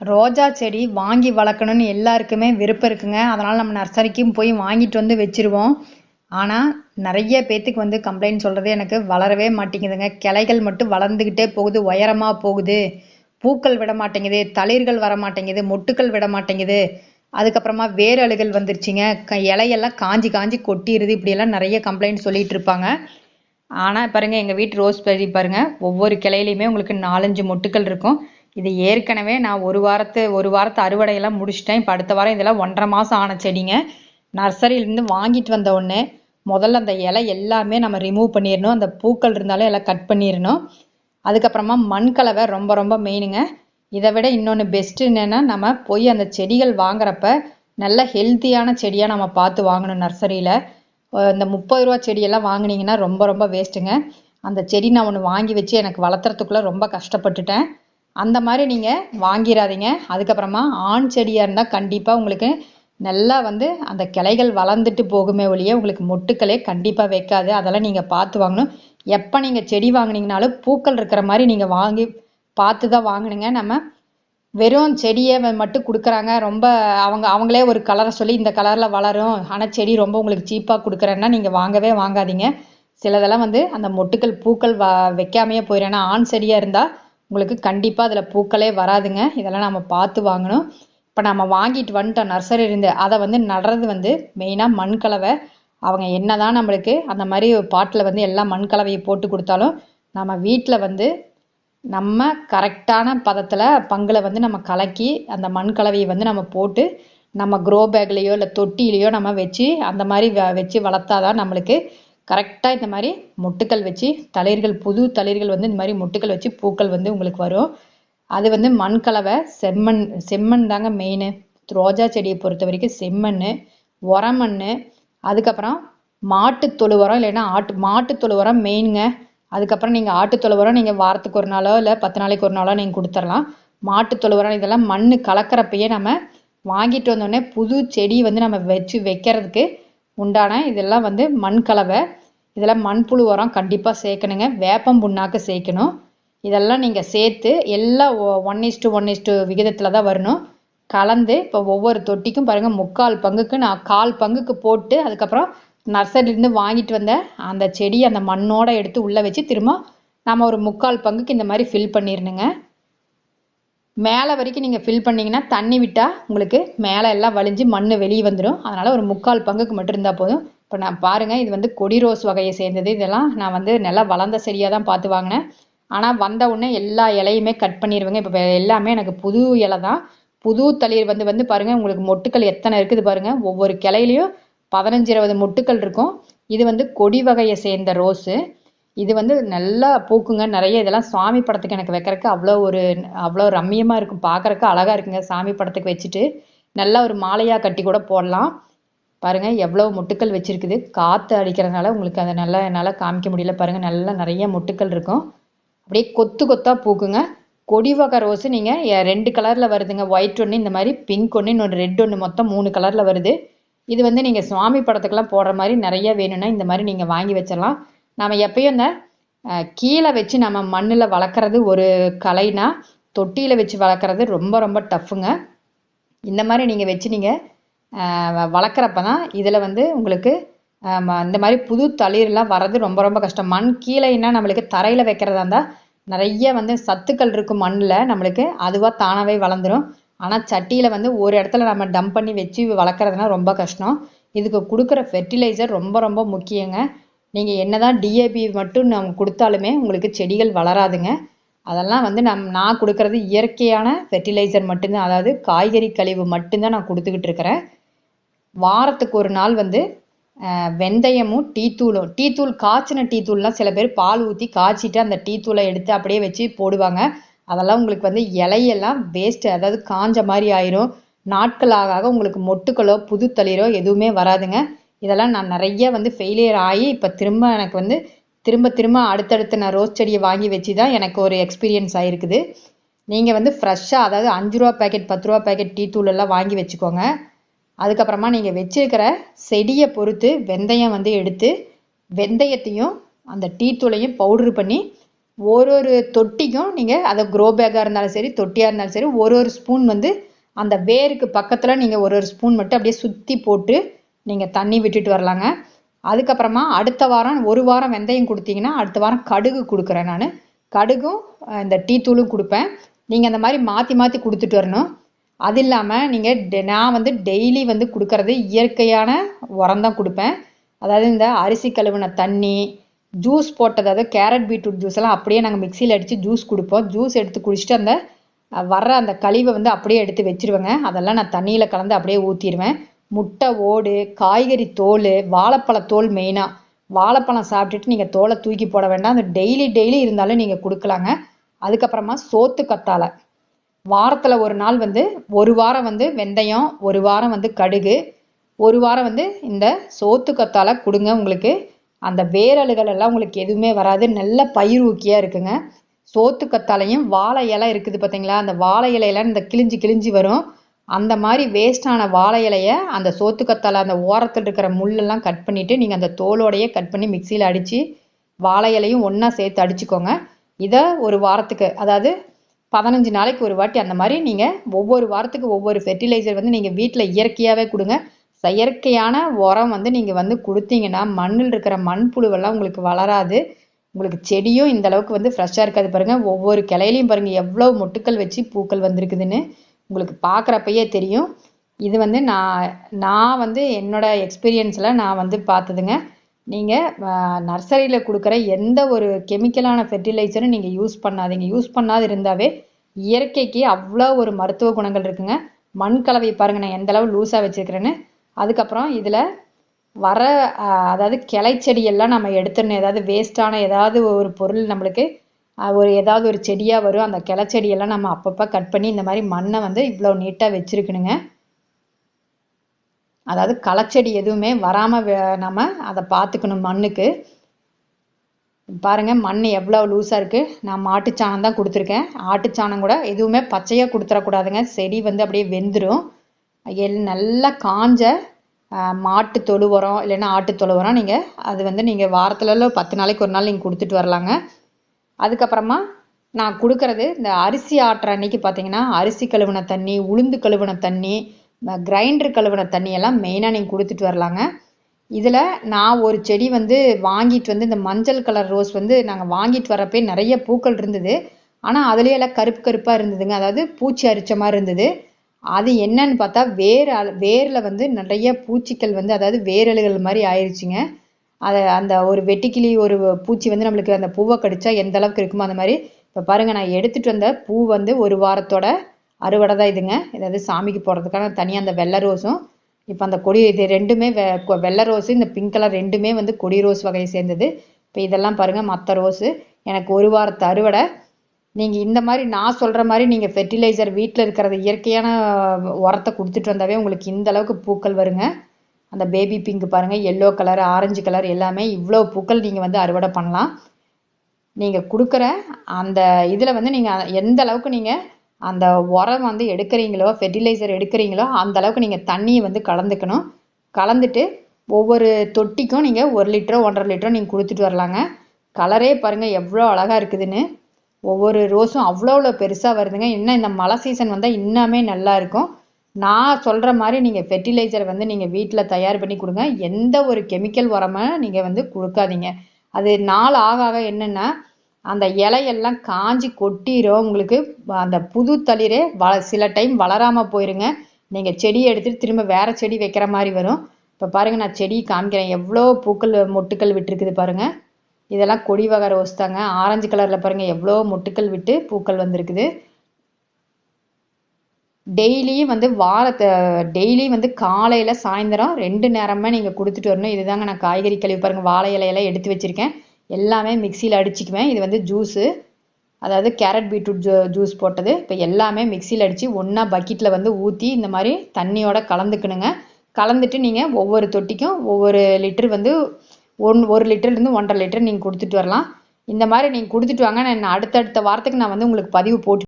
ரோஜா செடி வாங்கி வளர்க்கணுன்னு எல்லாருக்குமே விருப்பம் இருக்குங்க. அதனால் நம்ம நர்சரிக்கும் போய் வாங்கிட்டு வந்து வச்சிருவோம். ஆனால் நிறைய பேத்துக்கு வந்து கம்ப்ளைண்ட் சொல்கிறது எனக்கு வளரவே மாட்டேங்குதுங்க. கிளைகள் மட்டும் வளர்ந்துக்கிட்டே போகுது உயரமாக போகுது. பூக்கள் விட மாட்டேங்குது தளிர்கள் வர மாட்டேங்குது மொட்டுக்கள் விட மாட்டேங்குது. அதுக்கப்புறமா வேர் அழுகல் வந்துருச்சுங்க. க இலையெல்லாம் காஞ்சி காஞ்சி கொட்டிடுது இப்படியெல்லாம் நிறைய கம்ப்ளைண்ட் சொல்லிட்டு இருப்பாங்க. ஆனால் பாருங்க எங்கள் வீட்டு ரோஸ் செடி பாருங்க ஒவ்வொரு கிளையிலையுமே உங்களுக்கு நாலஞ்சு மொட்டுக்கள் இருக்கும். இது ஏற்கனவே நான் ஒரு வாரத்து ஒரு வாரத்து அறுவடையெல்லாம் முடிச்சிட்டேன். இப்போ அடுத்த வாரம் இதெல்லாம் ஒன்றரை மாதம் ஆன செடிங்க. நர்சரியிலேருந்து வாங்கிட்டு வந்த உடனே முதல்ல அந்த இலை எல்லாமே நம்ம ரிமூவ் பண்ணிடணும் அந்த பூக்கள் இருந்தாலும் எல்லாம் கட் பண்ணிடணும் அதுக்கப்புறமா மண் கலவை ரொம்ப ரொம்ப மெயினுங்க இதை விட இன்னொன்று பெஸ்ட்டு என்னென்னா நம்ம போய் அந்த செடிகள் வாங்குறப்ப நல்ல ஹெல்த்தியான செடியாக நம்ம பார்த்து வாங்கணும் நர்சரியில். இந்த முப்பது ரூபா செடியெல்லாம் வாங்குனீங்கன்னா ரொம்ப ரொம்ப வேஸ்ட்டுங்க அந்த செடி நான் ஒன்று வாங்கி வச்சு எனக்கு வளர்த்துறதுக்குள்ளே ரொம்ப கஷ்டப்பட்டுட்டேன். அந்த மாதிரி நீங்கள் வாங்கிடாதீங்க அதுக்கப்புறமா ஆண் செடியாக இருந்தால் கண்டிப்பாக உங்களுக்கு நல்லா வந்து அந்த கிளைகள் வளர்ந்துட்டு போகுமே ஒழிய உங்களுக்கு மொட்டுக்களே கண்டிப்பாக வைக்காது. அதெல்லாம் நீங்கள் பார்த்து வாங்கணும். எப்போ நீங்கள் செடி வாங்கினீங்கனாலும் பூக்கள் இருக்கிற மாதிரி நீங்கள் வாங்கி பார்த்து தான் வாங்கினுங்க. நம்ம வெறும் செடியை மட்டும் கொடுக்குறாங்க. ரொம்ப அவங்க அவங்களே ஒரு கலரை சொல்லி இந்த கலரில் வளரும். ஆனால் செடி ரொம்ப உங்களுக்கு சீப்பாக கொடுக்குறேன்னா நீங்கள் வாங்கவே வாங்காதீங்க. சிலதெல்லாம் வந்து அந்த மொட்டுக்கள் பூக்கள் வ வைக்காமையே போயிடும் ஆண் செடியாக இருந்தால் உங்களுக்கு கண்டிப்பாக அதில் பூக்களே வராதுங்க. இதெல்லாம் நம்ம பார்த்து வாங்கணும். இப்போ நம்ம வாங்கிட்டு வந்துட்டோம் நர்சரி இருந்து அதை வந்து நடுறது வந்து மெயினாக மண் கலவை. அவங்க என்னதான் நம்மளுக்கு அந்த மாதிரி பாட்டில் வந்து எல்லாம் மண் கலவையை போட்டு கொடுத்தாலும் நம்ம வீட்டில் வந்து நம்ம கரெக்டான பதத்தில் பங்கில் வந்து நம்ம கலக்கி அந்த மண் கலவையை வந்து நம்ம போட்டு நம்ம க்ரோ பேக்லேயோ இல்லை தொட்டியிலையோ நம்ம வச்சு அந்த மாதிரி வ- வச்சு வளர்த்தாதான் நம்மளுக்கு கரெக்டாக இந்த மாதிரி மொட்டுக்கள் வச்சு தளிர்கள் புது தளிர்கள் வந்து இந்த மாதிரி மொட்டுக்கள் வச்சு பூக்கள் வந்து உங்களுக்கு வரும். அது வந்து மண் கலவை செம்மண் செம்மண் தாங்க மெயின் ரோஜா செடியை பொறுத்த வரைக்கும் செம்மண் உரமண். அதுக்கப்புறம் மாட்டு தொழு உரம் இல்லைன்னா ஆட்டு மாட்டு தொழு உரம் மெயினுங்க அதுக்கப்புறம் நீங்கள் ஆட்டு தொழு உரம் நீங்கள் வாரத்துக்கு ஒரு நாளோ இல்லை பத்து நாளைக்கு ஒரு நாளோ நீங்கள் கொடுத்துடலாம். மாட்டு தொழு உரம் இதெல்லாம் மண் கலக்கிறப்பயே நம்ம வாங்கிட்டு வந்தோடனே புது செடி வந்து நம்ம வச்சு வைக்கிறதுக்கு உண்டான இதெல்லாம் வந்து மண் கலவை இதெல்லாம் மண்புழு உரம் கண்டிப்பாக சேர்க்கணுங்க. வேப்பம் புண்ணாக்கு சேர்க்கணும். இதெல்லாம் நீங்கள் சேர்த்து எல்லாம் ஒன் இஸ்டு ஒன் இஸ்டு விகிதத்தில் தான் வரணும். கலந்து இப்போ ஒவ்வொரு தொட்டிக்கும் பாருங்கள் முக்கால் பங்குக்கு நான் கால் பங்குக்கு போட்டு அதுக்கப்புறம் நர்சரிலேருந்து வாங்கிட்டு வந்த அந்த செடி அந்த மண்ணோட எடுத்து உள்ளே வச்சு திரும்ப நம்ம ஒரு முக்கால் பங்குக்கு இந்த மாதிரி ஃபில் பண்ணிடணுங்க. மேலே வரைக்கும் நீங்கள் ஃபில் பண்ணீங்கன்னா தண்ணி விட்டால் உங்களுக்கு மேலே எல்லாம் வழிஞ்சு மண் வெளியே வந்துடும். அதனால் ஒரு முக்கால் பங்குக்கு மட்டும் இருந்தால் போதும். இப்போ நான் பாருங்கள் இது வந்து கொடி ரோஸ் வகையை சேர்ந்தது. இதெல்லாம் நான் வந்து நல்லா வளர்ந்த செடியாக தான் பார்த்து வாங்கினேன். ஆனால் வந்த உடனே எல்லா இலையுமே கட் பண்ணிடுவேங்க இப்போ எல்லாமே எனக்கு புது இலை தான். புது தளிர் வந்து வந்து பாருங்கள் உங்களுக்கு மொட்டுக்கள் எத்தனை இருக்குது பாருங்கள் ஒவ்வொரு கிளையிலையும் பதினஞ்சு இருபது மொட்டுக்கள் இருக்கும். இது வந்து கொடி வகையை சேர்ந்த ரோஸு. இது வந்து நல்லா பூக்குங்க. நிறைய இதெல்லாம் சாமி படத்துக்கு எனக்கு வைக்கிறதுக்கு அவ்வளோ ஒரு அவ்வளோ ரம்மியமாக இருக்கும். பார்க்கறக்கு அழகாக இருக்குங்க. சாமி படத்துக்கு வச்சுட்டு நல்லா ஒரு மாலையாக கட்டி கூட போடலாம். பாருங்க எவ்வளோ மொட்டுக்கள் வச்சிருக்குது. காற்று அடிக்கிறதுனால உங்களுக்கு அதை நல்லா என்னால் காமிக்க முடியல. பாருங்க நல்லா நிறைய மொட்டுக்கள் இருக்கும். அப்படியே கொத்து கொத்தா பூக்குங்க. கொடி வகை ரோஸு நீங்கள் ரெண்டு கலரில் வருதுங்க. ஒயிட் ஒன்று இந்த மாதிரி பிங்க் ஒன்று இன்னொன்று ரெட் ஒன்று மொத்தம் மூணு கலரில் வருது. இது வந்து நீங்கள் சுவாமி படத்துக்கெல்லாம் போடுற மாதிரி நிறைய வேணும்னா இந்த மாதிரி நீங்கள் வாங்கி வச்சிடலாம். நம்ம எப்பயும் இந்த கீழே வச்சு நம்ம மண்ணில் வளர்க்குறது ஒரு கலைனா தொட்டியில் வச்சு வளர்க்குறது ரொம்ப ரொம்ப டஃப்புங்க. இந்த மாதிரி நீங்கள் வச்சு நீங்கள் வளர்க்குறப்ப தான் இதில் வந்து உங்களுக்கு இந்த மாதிரி புது தளிர்லாம் வர்றது ரொம்ப ரொம்ப கஷ்டம். மண் கீழேன்னா நம்மளுக்கு தரையில் வைக்கிறதா இருந்தால் நிறைய வந்து சத்துக்கள் இருக்கும் மண்ணில் நம்மளுக்கு அதுவாக தானாகவே வளர்ந்துரும். ஆனால் சட்டியில் வந்து ஒரு இடத்துல நம்ம டம்ப் பண்ணி வச்சு வளர்க்குறதுனா ரொம்ப கஷ்டம். இதுக்கு கொடுக்குற ஃபெர்டிலைசர் ரொம்ப ரொம்ப முக்கியங்க. நீங்கள் என்ன தான் டிஏபி மட்டும் நம்ம கொடுத்தாலுமே உங்களுக்கு செடிகள் வளராதுங்க. அதெல்லாம் வந்து நம் நான் கொடுக்கறது இயற்கையான ஃபெர்டிலைசர் மட்டும்தான். அதாவது காய்கறி கழிவு மட்டும்தான் நான் கொடுத்துக்கிட்டு இருக்கிறேன். வாரத்துக்கு ஒரு நாள் வந்து வெந்தயமும் டீத்தூளும் டீத்தூள் காய்ச்சின டீத்தூள்லாம் சில பேர் பால் ஊற்றி காய்ச்சிட்டு அந்த டீத்தூளை எடுத்து அப்படியே வச்சு போடுவாங்க. அதெல்லாம் உங்களுக்கு வந்து இலையெல்லாம் வேஸ்ட்டு அதாவது காஞ்ச மாதிரி ஆயிரும். நாட்கள் ஆக ஆக உங்களுக்கு மொட்டுக்களோ புது தளிரோ எதுவுமே வராதுங்க. இதெல்லாம் நான் நிறைய வந்து ஃபெயிலியர் ஆகி இப்போ திரும்ப எனக்கு வந்து திரும்ப திரும்ப அடுத்தடுத்து நான் ரோஸ் செடியை வாங்கி வச்சு தான் எனக்கு ஒரு எக்ஸ்பீரியன்ஸ் ஆகிருக்குது நீங்கள் வந்து ஃப்ரெஷ்ஷாக அதாவது அஞ்சு ரூபா பேக்கெட் பத்து ரூபா பேக்கெட் டீ தூள் எல்லாம் வாங்கி வச்சுக்கோங்க. அதுக்கப்புறமா நீங்கள் வச்சிருக்கிற செடியை பொறுத்து வெந்தயம் வந்து எடுத்து வெந்தயத்தையும் அந்த டீ தூளையும் பவுட்ரு பண்ணி ஒரு ஒரு தொட்டிக்கும் நீங்கள் அதை க்ரோ பேக்காக இருந்தாலும் சரி தொட்டியாக இருந்தாலும் சரி ஒரு ஒரு ஸ்பூன் வந்து அந்த வேருக்கு பக்கத்தில் நீங்கள் ஒரு ஒரு ஸ்பூன் மட்டும் அப்படியே சுற்றி போட்டு நீங்கள் தண்ணி விட்டுட்டு வரலாங்க. அதுக்கப்புறமா அடுத்த வாரம் ஒரு வாரம் வெந்தயம் கொடுத்தீங்கன்னா அடுத்த வாரம் கடுகு கொடுக்குறேன் நான். கடுகும் இந்த டீ தூளும் கொடுப்பேன். நீங்கள் அந்த மாதிரி மாற்றி மாற்றி கொடுத்துட்டு வரணும். அது இல்லாமல் நீங்கள் நான் வந்து டெய்லி வந்து கொடுக்கறது இயற்கையான உரம் தான் கொடுப்பேன். அதாவது இந்த அரிசி கழுவின தண்ணி ஜூஸ் போட்டது அதாவது கேரட் பீட்ரூட் ஜூஸ் எல்லாம் அப்படியே நாங்கள் மிக்சியில் அடித்து ஜூஸ் கொடுப்போம். ஜூஸ் எடுத்து குடிச்சிட்டு அந்த வர்ற அந்த கழிவை வந்து அப்படியே எடுத்து வச்சிருவேங்க. அதெல்லாம் நான் தண்ணியில் கலந்து அப்படியே ஊற்றிடுவேன் முட்டை ஓடு காய்கறி தோல் வாழைப்பழ தோல் மெயினாக வாழைப்பழம் சாப்பிட்டுட்டு நீங்கள் தோலை தூக்கி போட வேண்டாம். அந்த டெய்லி டெய்லி இருந்தாலும் நீங்கள் கொடுக்கலாங்க. அதுக்கப்புறமா சோத்து கத்தாழை வாரத்தில் ஒரு நாள் வந்து ஒரு வாரம் வந்து வெந்தயம் ஒரு வாரம் வந்து கடுகு ஒரு வாரம் வந்து இந்த சோத்து கொடுங்க உங்களுக்கு. அந்த வேரலுகள் எல்லாம் உங்களுக்கு எதுவுமே வராது. நல்ல பயிர் ஊக்கியாக இருக்குங்க. சோத்துக்கத்தாலையும் வாழை இலை இருக்குது பார்த்தீங்களா அந்த வாழை இலையெல்லாம் இந்த கிழிஞ்சு கிழிஞ்சு வரும். அந்த மாதிரி வேஸ்டான வாழை இலையை அந்த சோத்துக்கத்தால அந்த ஓரத்தில் இருக்கிற முள்ளெல்லாம் கட் பண்ணிவிட்டு நீங்கள் அந்த தோலோடையே கட் பண்ணி மிக்சியில் அடித்து வாழை இலையும் ஒன்றா சேர்த்து அடிச்சுக்கோங்க. இதை ஒரு வாரத்துக்கு அதாவது பதினஞ்சு நாளைக்கு ஒரு வாட்டி அந்த மாதிரி நீங்கள் ஒவ்வொரு வாரத்துக்கு ஒவ்வொரு ஃபெர்டிலைசர் வந்து நீங்கள் வீட்டில் இயற்கையாகவே கொடுங்க. செயற்கையான உரம் வந்து நீங்கள் வந்து கொடுத்தீங்கன்னா மண்ணில் இருக்கிற மண்புழுவெல்லாம் உங்களுக்கு வளராது. உங்களுக்கு செடியும் இந்த அளவுக்கு வந்து ஃப்ரெஷ்ஷாக இருக்காது பாருங்கள் ஒவ்வொரு கிளையிலையும் பாருங்கள் எவ்வளோ மொட்டுக்கள் வச்சு பூக்கள் வந்திருக்குதுன்னு உங்களுக்கு பார்க்குறப்பயே தெரியும். இது வந்து நான் நான் வந்து என்னோட எக்ஸ்பீரியன்ஸில் நான் வந்து பார்த்ததுங்க. நீங்கள் நர்சரியில் கொடுக்குற எந்த ஒரு கெமிக்கலான ஃபெர்டிலைசரும் நீங்கள் யூஸ் பண்ணாதீங்க. யூஸ் பண்ணாது இருந்தாவே இயற்கைக்கு அவ்வளோ ஒரு மருத்துவ குணங்கள் இருக்குங்க. மண் கலவை பாருங்கள் நான் எந்த அளவு லூஸாக வச்சுருக்கிறேன்னு. அதுக்கப்புறம் இதில் வர அதாவது கிளை செடியெல்லாம் நம்ம எடுத்துடணும். ஏதாவது வேஸ்டான ஏதாவது ஒரு பொருள் நம்மளுக்கு ஒரு ஏதாவது ஒரு செடியாக வரும். அந்த கிளை செடியெல்லாம் நம்ம அப்பப்போ கட் பண்ணி இந்த மாதிரி மண்ணை வந்து இவ்வளோ நீட்டாக வச்சுருக்கணுங்க. அதாவது களைச்செடி எதுவுமே வராமல் நம்ம அதை பார்த்துக்கணும் மண்ணுக்கு. பாருங்கள் மண் எவ்வளோ லூஸாக இருக்குது நான் மாட்டுச்சாணம் தான் கொடுத்துருக்கேன். ஆட்டுச்சாணம் கூட எதுவுமே பச்சையாக கொடுத்துடக்கூடாதுங்க செடி வந்து அப்படியே வெந்துடும் எல் நல்லா காஞ்ச மாட்டு தொழு உரம் இல்லைன்னா ஆட்டு தொழு உரம் நீங்கள் அது வந்து நீங்கள் வாரத்துல பத்து நாளைக்கு ஒரு நாள் நீங்கள் கொடுத்துட்டு வரலாங்க. அதுக்கப்புறமா நான் கொடுக்கறது இந்த அரிசி ஆட்டுற அன்னைக்கு பார்த்தீங்கன்னா அரிசி கழுவின தண்ணி உளுந்து கழுவின தண்ணி கிரைண்டர் கழுவின தண்ணியெல்லாம் மெயினாக நீங்கள் கொடுத்துட்டு வரலாங்க. இதில் நான் ஒரு செடி வந்து வாங்கிட்டு வந்து இந்த மஞ்சள் கலர் ரோஸ் வந்து நாங்கள் வாங்கிட்டு வரப்பே நிறைய பூக்கள் இருந்தது. ஆனால் அதுலேயே எல்லாம் கருப்பு கருப்பாக இருந்ததுங்க. அதாவது பூச்சி அரிச்ச மாதிரி இருந்தது. அது என்னன்னு பார்த்தா வேர் வேரில் வந்து நிறைய பூச்சிகள் வந்து அதாவது வேரலுகள் மாதிரி ஆயிடுச்சுங்க அதை அந்த ஒரு வெட்டிக்கிளி ஒரு பூச்சி வந்து நம்மளுக்கு அந்த பூவை கடிச்சா எந்த அளவுக்கு இருக்குமோ அந்த மாதிரி. இப்போ பாருங்கள் நான் எடுத்துகிட்டு வந்த பூ வந்து ஒரு வாரத்தோட அறுவடை தான் இதுங்க. ஏதாவது சாமிக்கு போடுறதுக்கான தனியாக அந்த வெள்ளை ரோஸும் இப்போ அந்த கொடி இது ரெண்டுமே வெ கொ- வெள்ளை ரோஸு இந்த பிங்க் கலர் ரெண்டுமே வந்து கொடி ரோஸ் வகையை சேர்ந்தது. இப்போ இதெல்லாம் பாருங்கள் மற்ற ரோஸு. எனக்கு ஒரு வாரத்து அறுவடை. நீங்கள் இந்த மாதிரி நான் சொல்கிற மாதிரி நீங்கள் ஃபெர்டிலைசர் வீட்டில் இருக்கிறத இயற்கையான உரத்தை கொடுத்துட்டு வந்தாவே உங்களுக்கு இந்த அளவுக்கு பூக்கள் வருங்க. அந்த பேபி பிங்க் பாருங்கள் எல்லோ கலர் ஆரஞ்சு கலர் எல்லாமே இவ்வளோ பூக்கள் நீங்கள் வந்து அறுவடை பண்ணலாம். நீங்கள் கொடுக்குற அந்த இதில் வந்து நீங்கள் எந்த அளவுக்கு நீங்கள் அந்த உரம் வந்து எடுக்கிறீங்களோ ஃபெர்டிலைசர் எடுக்கிறீங்களோ அந்த அளவுக்கு நீங்கள் தண்ணியை வந்து கலந்துக்கணும். கலந்துட்டு ஒவ்வொரு தொட்டிக்கும் நீங்கள் ஒரு லிட்டரோ ஒன்றரை லிட்டரோ நீங்கள் கொடுத்துட்டு வரலாங்க. கலரே பாருங்கள் எவ்வளோ அழகாக இருக்குதுன்னு. ஒவ்வொரு ரோஸும் அவ்வளோ அவ்வளோ பெருசாக வருதுங்க. இன்னும் இந்த மழை சீசன் வந்தால் இன்னுமே நல்லா இருக்கும். நான் சொல்கிற மாதிரி நீங்கள் ஃபெர்டிலைசர் வந்து நீங்கள் வீட்டில் தயார் பண்ணி கொடுங்க. எந்த ஒரு கெமிக்கல் உரமும் நீங்கள் வந்து கொடுக்காதீங்க. அது நாள் ஆக ஆக என்னென்னா அந்த இலையெல்லாம் காஞ்சி கொட்டிடும் உங்களுக்கு அந்த புது தளிரே வ சில டைம் வளராமல் போயிருங்க. நீங்கள் செடியை எடுத்துட்டு திரும்ப வேற செடி வைக்கிற மாதிரி வரும். இப்போ பாருங்க நான் செடி காமிக்கிறேன். எவ்வளோ பூக்கள் மொட்டுக்கள் விட்டுருக்குது பாருங்க. இதெல்லாம் கொடி வகை ரோஸ் தாங்க. ஆரஞ்சு கலரில் பாருங்க எவ்வளோ மொட்டுக்கள் விட்டு பூக்கள் வந்திருக்குது. டெய்லியும் வந்து வாரத்தை டெய்லி வந்து காலையில் சாயந்தரம் ரெண்டு நேரமே நீங்கள் கொடுத்துட்டு வரணும். இதுதாங்க நான் காய்கறி கழுவி பாருங்கள் வாழை இலையெல்லாம் எடுத்து வச்சுருக்கேன். எல்லாமே மிக்சியில் அடிச்சுக்குவேன். இது வந்து ஜூஸு அதாவது கேரட் பீட்ரூட் ஜூ ஜூஸ் போட்டது. இப்போ எல்லாமே மிக்சியில் அடித்து ஒன்றா பக்கெட்டில் வந்து ஊற்றி இந்த மாதிரி தண்ணியோட கலந்துக்கணுங்க. கலந்துட்டு நீங்கள் ஒவ்வொரு தொட்டிக்கும் ஒவ்வொரு லிட்டர் வந்து ஒன் ஒரு லிட்டர்லேருந்து ஒன்றரை லிட்டர் நீங்கள் கொடுத்துட்டு வரலாம். இந்த மாதிரி நீங்கள் கொடுத்துட்டு வாங்க. நான் அடுத்தடுத்த வாரத்துக்கு நான் வந்து உங்களுக்கு பதிவு போட்டு